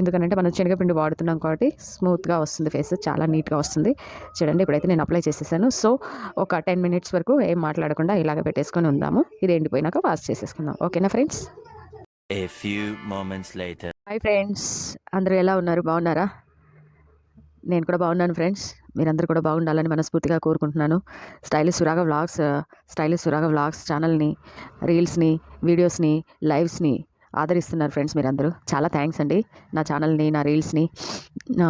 ఎందుకంటే మనం శనగపిండి వాడుతున్నాం కాబట్టి స్మూత్గా వస్తుంది ఫేస్ చాలా నీట్గా వస్తుంది. చూడండి ఇప్పుడైతే నేను అప్లై చేసేసాను. సో ఒక టెన్ మినిట్స్ వరకు ఏం మాట్లాడకుండా ఇలాగ పెట్టేసుకొని ఉందాము. ఇది ఎండిపోయినాక వాష్ చేసేసుకుందాం. ఓకేనా friends? A few moments later. Hi friends అందరూ ఎలా ఉన్నారు? బాగున్నారా? నేను కూడా బాగున్నాను ఫ్రెండ్స్. మీరందరూ కూడా బాగుండాలని మనస్ఫూర్తిగా కోరుకుంటున్నాను. Stylish Suraga vlogs stylish Suraga vlogs ఛానల్ని రీల్స్ని వీడియోస్ని లైవ్స్ని ఆదరిస్తున్నారు ఫ్రెండ్స్ మీరందరూ. చాలా థ్యాంక్స్ అండి. నా ఛానల్ని నా రీల్స్ని నా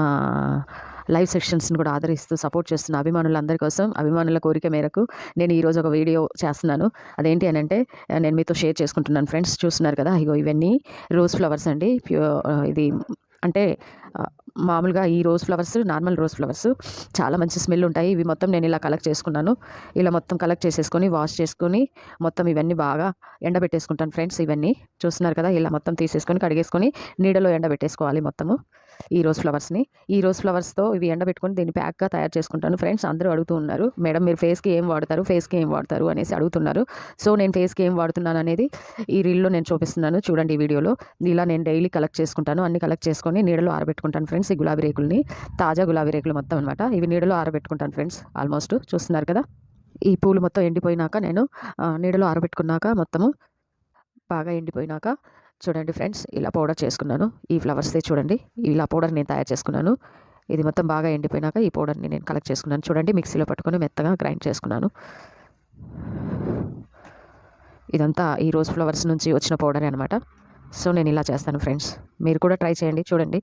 లైవ్ సెక్షన్స్ని కూడా ఆదరిస్తూ సపోర్ట్ చేస్తున్న అభిమానులందరి కోసం అభిమానుల కోరిక మేరకు నేను ఈరోజు ఒక వీడియో చేస్తున్నాను. అదేంటి అని అంటే నేను మీతో షేర్ చేసుకుంటున్నాను. ఫ్రెండ్స్ చూస్తున్నారు కదా ఇగో ఇవన్నీ రోజ్ ఫ్లవర్స్ అండి. ప్యూర్ ఇది అంటే మామూలుగా ఈ rose flowers normal rose flowers చాలా మంచి స్మెల్ ఉంటాయి. ఇవి మొత్తం నేను ఇలా కలెక్ట్ చేసుకున్నాను. ఇలా మొత్తం కలెక్ట్ చేసేసుకొని వాష్ చేసుకొని మొత్తం ఇవన్నీ బాగా ఎండబెట్టేసుకుంటాను ఫ్రెండ్స్ ఇవన్నీ. చూస్తున్నారు కదా ఇలా మొత్తం తీసేసుకొని కడిగేసుకొని నీడలో ఎండబెట్టేసుకోవాలి మొత్తము. ఈ రోజ్ ఫ్లవర్స్ని. ఈ రోజ్ ఫ్లవర్స్తో ఇవి ఎండబెట్టుకొని దీన్ని ప్యాక్గా తయారు చేసుకుంటాను. ఫ్రెండ్స్ అందరూ అడుగుతూ ఉన్నారు మేడం మీరు ఫేస్కి ఏం వాడతారు? ఫేస్కి ఏం వాడతారు? అనేసి అడుగుతున్నారు. సో నేను ఫేస్కి ఏం వాడుతున్నాను అనేది ఈ రీల్లో నేను చూపిస్తున్నాను. చూడండి ఈ వీడియోలో. ఇలా నేను డైలీ కలెక్ట్ చేసుకుంటాను. అన్ని కలెక్ట్ చేసుకొని నీడలో ఆరబెట్టుకుంటాను ఫ్రెండ్స్ ఈ గులాబీ రేకుల్ని. తాజా గులాబీ రేకులు మొత్తం అనమాట ఇవి నీడలో ఆరబెట్టుకుంటాను ఫ్రెండ్స్ ఆల్మోస్ట్. చూస్తున్నారు కదా? ఈ పూలు మొత్తం ఎండిపోయినాక నేను నీడలో ఆరబెట్టుకున్నాక మొత్తము బాగా ఎండిపోయినాక చూడండి ఫ్రెండ్స్ ఇలా పౌడర్ చేసుకున్నాను. ఈ ఫ్లవర్స్దే చూడండి ఇలా పౌడర్ నేను తయారు చేసుకున్నాను. ఇది మొత్తం బాగా ఎండిపోయినాక ఈ పౌడర్ని నేను కలెక్ట్ చేసుకున్నాను. చూడండి మిక్సీలో పట్టుకొని మెత్తగా గ్రైండ్ చేసుకున్నాను. ఇదంతా ఈ రోజ్ ఫ్లవర్స్ నుంచి వచ్చిన పౌడర్ అనమాట సో నేను ఇలా చేస్తాను ఫ్రెండ్స్. మీరు కూడా ట్రై చేయండి చూడండి.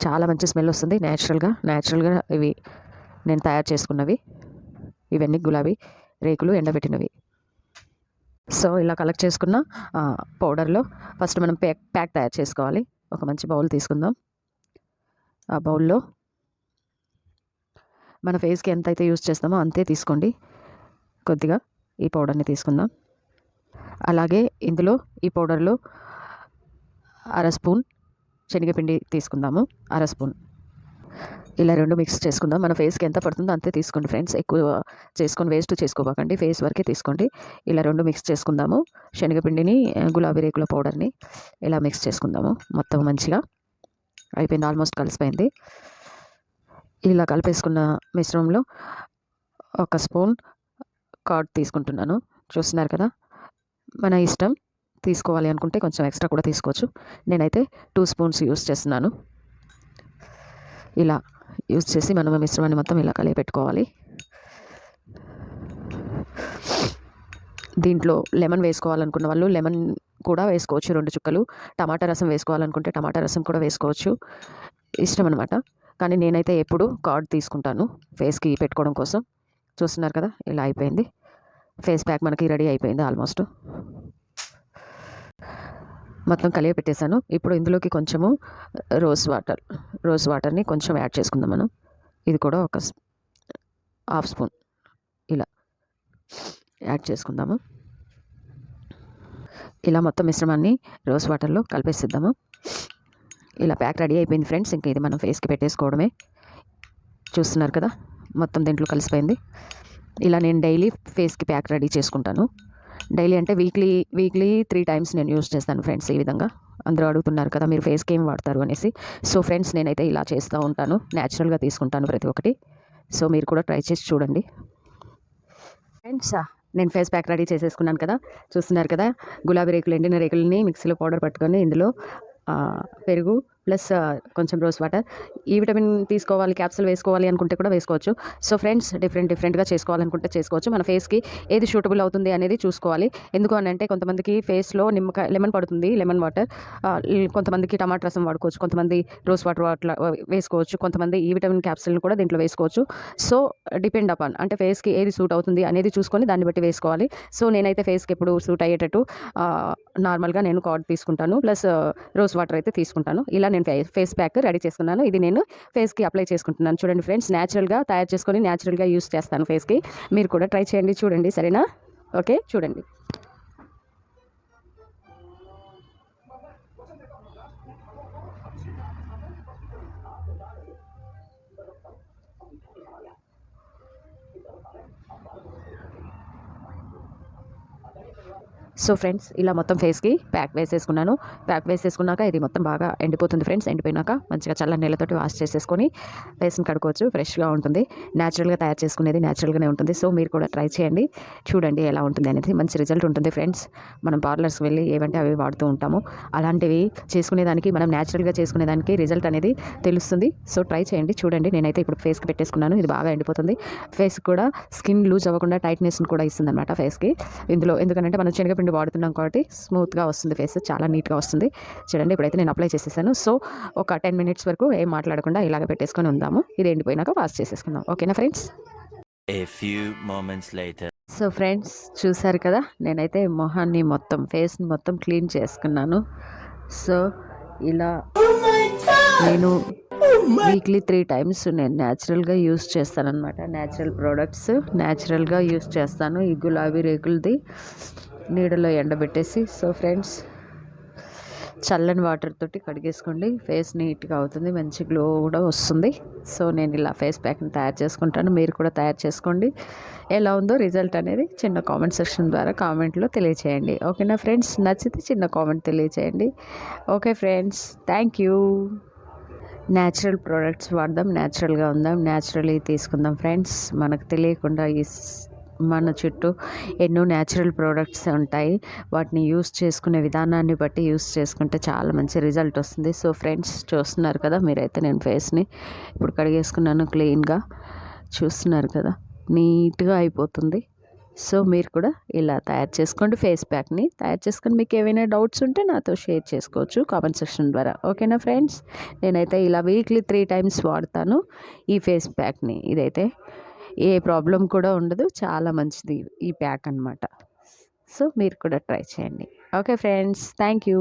చాలా మంచి స్మెల్ వస్తుంది న్యాచురల్గా న్యాచురల్గా ఇవి నేను తయారు చేసుకున్నవి. ఇవన్నీ గులాబీ రేకులు ఎండబెట్టినవి. సో ఇలా కలెక్ట్ చేసుకున్న పౌడర్లో ఫస్ట్ మనం ప్యాక్ ప్యాక్ తయారు చేసుకోవాలి. ఒక మంచి బౌల్ తీసుకుందాం. ఆ బౌల్లో మన ఫేస్కి ఎంత అయితే యూస్ చేస్తామో అంతే తీసుకోండి. కొద్దిగా ఈ పౌడర్ని తీసుకుందాం. అలాగే ఇందులో ఈ పౌడర్లో అర స్పూన్ శనగపిండి తీసుకుందాము. అర స్పూన్. ఇలా రెండు మిక్స్ చేసుకుందాం. మన ఫేస్కి ఎంత పడుతుందో అంతే తీసుకోండి ఫ్రెండ్స్ ఎక్కువ చేసుకొని వేస్ట్ చేసుకోబాకండి ఫేస్ వరకే తీసుకోండి. ఇలా రెండు మిక్స్ చేసుకుందాము. శనగపిండిని గులాబీ రేకుల పౌడర్ని ఇలా మిక్స్ చేసుకుందాము. మొత్తం మంచిగా అయిపోయింది. ఆల్మోస్ట్ కలిసిపోయింది. ఇలా కలిపేసుకున్న మిశ్రమంలో ఒక స్పూన్ కార్డ్ తీసుకుంటున్నాను. చూస్తున్నారు కదా? మన ఇష్టం తీసుకోవాలి అనుకుంటే కొంచెం ఎక్స్ట్రా కూడా తీసుకోవచ్చు. నేనైతే టూ స్పూన్స్ యూస్ చేస్తున్నాను. ఇలా యూస్ చేసి మనం మిశ్రమాన్ని మొత్తం ఇలా కలిపి పెట్టుకోవాలి. దీంట్లో లెమన్ వేసుకోవాలనుకున్న వాళ్ళు లెమన్ కూడా వేసుకోవచ్చు రెండు చుక్కలు. టమాటా రసం వేసుకోవాలనుకుంటే టమాటా రసం కూడా వేసుకోవచ్చు. ఇష్టం అనమాట కానీ నేనైతే ఎప్పుడు కార్డ్ తీసుకుంటాను ఫేస్కి పెట్టుకోవడం కోసం. చూస్తున్నారు కదా ఇలా అయిపోయింది. ఫేస్ ప్యాక్ మనకి రెడీ అయిపోయింది ఆల్మోస్ట్ మొత్తం కలిగి పెట్టేశాను. ఇప్పుడు ఇందులోకి కొంచెము రోజ్ వాటర్ రోజ్ వాటర్ని కొంచెం యాడ్ చేసుకుందాం మనం. ఇది కూడా ఒక హాఫ్ స్పూన్. ఇలా యాడ్ చేసుకుందాము. ఇలా మొత్తం మిశ్రమాన్ని రోజ్ వాటర్లో కలిపేసిద్దాము. ఇలా ప్యాక్ రెడీ అయిపోయింది ఫ్రెండ్స్. ఇంకా ఇది మనం ఫేస్కి పెట్టేసుకోవడమే. చూస్తున్నారు కదా? మొత్తం దీంట్లో కలిసిపోయింది. ఇలా నేను డైలీ ఫేస్కి ప్యాక్ రెడీ చేసుకుంటాను. డైలీ అంటే వీక్లీ వీక్లీ త్రీ టైమ్స్ నేను యూస్ చేస్తాను ఫ్రెండ్స్ ఈ విధంగా. అందరూ అడుగుతున్నారు కదా మీరు ఫేస్కి ఏం వాడతారు అనేసి. సో ఫ్రెండ్స్ నేనైతే ఇలా చేస్తూ ఉంటాను. న్యాచురల్గా తీసుకుంటాను ప్రతి ఒక్కటి. సో మీరు కూడా ట్రై చేసి చూడండి. ఫ్రెండ్స్ నేను ఫేస్ ప్యాక్ రెడీ చేసేసుకున్నాను కదా. చూస్తున్నారు కదా? గులాబీ రేకులు ఎండిన రేకులని మిక్సీలో పౌడర్ పట్టుకొని ఇందులో పెరుగు ప్లస్ కొంచెం రోజ్ వాటర్. ఈ విటమిన్ తీసుకోవాలి క్యాప్సూల్ వేసుకోవాలి అనుకుంటే కూడా వేసుకోవచ్చు. సో ఫ్రెండ్స్ డిఫరెంట్ డిఫరెంట్గా చేసుకోవాలనుకుంటే చేసుకోవచ్చు. మన ఫేస్కి ఏది సూటబుల్ అవుతుంది అనేది చూసుకోవాలి. ఎందుకు అని అంటే కొంతమందికి ఫేస్లో నిమ్మకాయ లెమన్ పడుతుంది లెమన్ వాటర్. కొంతమందికి టమాటా రసం వాడుకోవచ్చు కొంతమంది రోజ్ వాటర్ అట్లా వేసుకోవచ్చు కొంతమంది ఈ విటమిన్ క్యాప్సూల్ని కూడా దీంట్లో వేసుకోవచ్చు. సో డిపెండ్ అపాన్ అంటే ఫేస్కి ఏది సూట్ అవుతుంది అనేది చూసుకొని దాన్ని బట్టి వేసుకోవాలి. సో నేనైతే ఫేస్కి ఎప్పుడు సూట్ అయ్యేటట్టు నార్మల్గా నేను కార్డ్ తీసుకుంటాను. ప్లస్ రోజ్ వాటర్ అయితే తీసుకుంటాను. ఇలా నేను నేను ఫేస్ ప్యాక్ రెడీ చేసుకున్నాను. ఇది నేను ఫేస్కి అప్లై చేసుకుంటున్నాను. చూడండి ఫ్రెండ్స్ న్యాచురల్గా తయారు చేసుకొని న్యాచురల్గా యూస్ చేస్తాను ఫేస్కి. మీరు కూడా ట్రై చేయండి చూడండి సరేనా? ఓకే చూడండి. సో ఫ్రెండ్స్ ఇలా మొత్తం ఫేస్కి ప్యాక్ వేసేసుకున్నాను. ప్యాక్ వేసేసుకున్నాక ఇది మొత్తం బాగా ఎండిపోతుంది ఫ్రెండ్స్. ఎండిపోయినాక మంచిగా చల్ల నీళ్ళతోటి వాష్ చేసేసుకొని ఫేస్ని కడుకోవచ్చు ఫ్రెష్గా ఉంటుంది. న్యాచురల్గా తయారు చేసుకునేది న్యాచురల్గానే ఉంటుంది. సో మీరు కూడా ట్రై చేయండి. చూడండి ఎలా ఉంటుంది అనేది. మంచి రిజల్ట్ ఉంటుంది ఫ్రెండ్స్. మనం పార్లర్స్కి వెళ్ళి ఏవంటే అవి వాడుతూ ఉంటాము. అలాంటివి చేసుకునేదానికి మనం న్యాచురల్గా చేసుకునేదానికి రిజల్ట్ అనేది తెలుస్తుంది. సో ట్రై చేయండి. చూడండి. నేనైతే ఇప్పుడు ఫేస్కి పెట్టేసుకున్నాను. ఇది బాగా ఎండిపోతుంది. ఫేస్ కూడా స్కిన్ లూజ్ అవ్వకుండా టైట్నెస్ని కూడా ఇస్తుంది అనమాట ఫేస్కి. ఇందులో ఎందుకంటే మనం శనగపిండి వాడుతున్నాం కాబట్టి స్మూత్గా వస్తుంది ఫేస్ చాలా నీట్గా వస్తుంది. చూడండి ఇప్పుడైతే నేను అప్లై చేసేసాను. సో ఒక టెన్ మినిట్స్ వరకు ఏం మాట్లాడకుండా ఇలాగ పెట్టేసుకొని ఉందాము. ఇది ఎండిపోయినాక వాష్ చేసేసుకుందాం. ఓకేనా friends? A few moments later. So friends చూసారు కదా నేనైతే మొహాన్ని మొత్తం ఫేస్ని మొత్తం క్లీన్ చేసుకున్నాను. సో ఇలా నేను వీక్లీ త్రీ టైమ్స్ నేను న్యాచురల్గా యూస్ చేస్తానన్నమాట. న్యాచురల్ ప్రోడక్ట్స్ న్యాచురల్గా యూస్ చేస్తాను. ఈ గులాబీ రేకులది. నీడలో ఎండబెట్టేసి సో ఫ్రెండ్స్ చల్లని వాటర్ తోటి కడిగేసుకోండి. ఫేస్ నీట్గా అవుతుంది మంచి గ్లో కూడా వస్తుంది. సో నేను ఇలా ఫేస్ ప్యాక్ని తయారు చేసుకుంటాను. మీరు కూడా తయారు చేసుకోండి. ఎలా ఉందో రిజల్ట్ అనేది చిన్న కామెంట్ సెక్షన్ ద్వారా కామెంట్లో తెలియచేయండి. ఓకేనా ఫ్రెండ్స్? నచ్చితే చిన్న కామెంట్ తెలియచేయండి. Okay friends thank you. Natural products వాడదాం న్యాచురల్గా ఉందాం న్యాచురల్లీ తీసుకుందాం ఫ్రెండ్స్. మనకు తెలియకుండా ఈ మన చుట్టూ ఎన్నో న్యాచురల్ ప్రోడక్ట్స్ ఉంటాయి. వాటిని యూస్ చేసుకునే విధానాన్ని బట్టి యూస్ చేసుకుంటే చాలా మంచి రిజల్ట్ వస్తుంది. సో ఫ్రెండ్స్ చూస్తున్నారు కదా మీరైతే నేను ఫేస్ని ఇప్పుడు కడిగేసుకున్నాను క్లీన్గా చూస్తున్నారు కదా నీట్గా అయిపోతుంది. సో మీరు కూడా ఇలా తయారు చేసుకోండి ఫేస్ ప్యాక్ని తయారు చేసుకొని మీకు ఏవైనా డౌట్స్ ఉంటే నాతో షేర్ చేసుకోవచ్చు కామెంట్ సెక్షన్ ద్వారా. ఓకేనా ఫ్రెండ్స్ నేనైతే ఇలా వీక్లీ త్రీ టైమ్స్ వాడతాను ఈ ఫేస్ ప్యాక్ని ఇదైతే ఏ ప్రాబ్లం కూడా ఉండదు. చాలా మంచిది ఈ ప్యాక్ అన్నమాట. సో మీరు కూడా ట్రై చేయండి. Okay friends thank you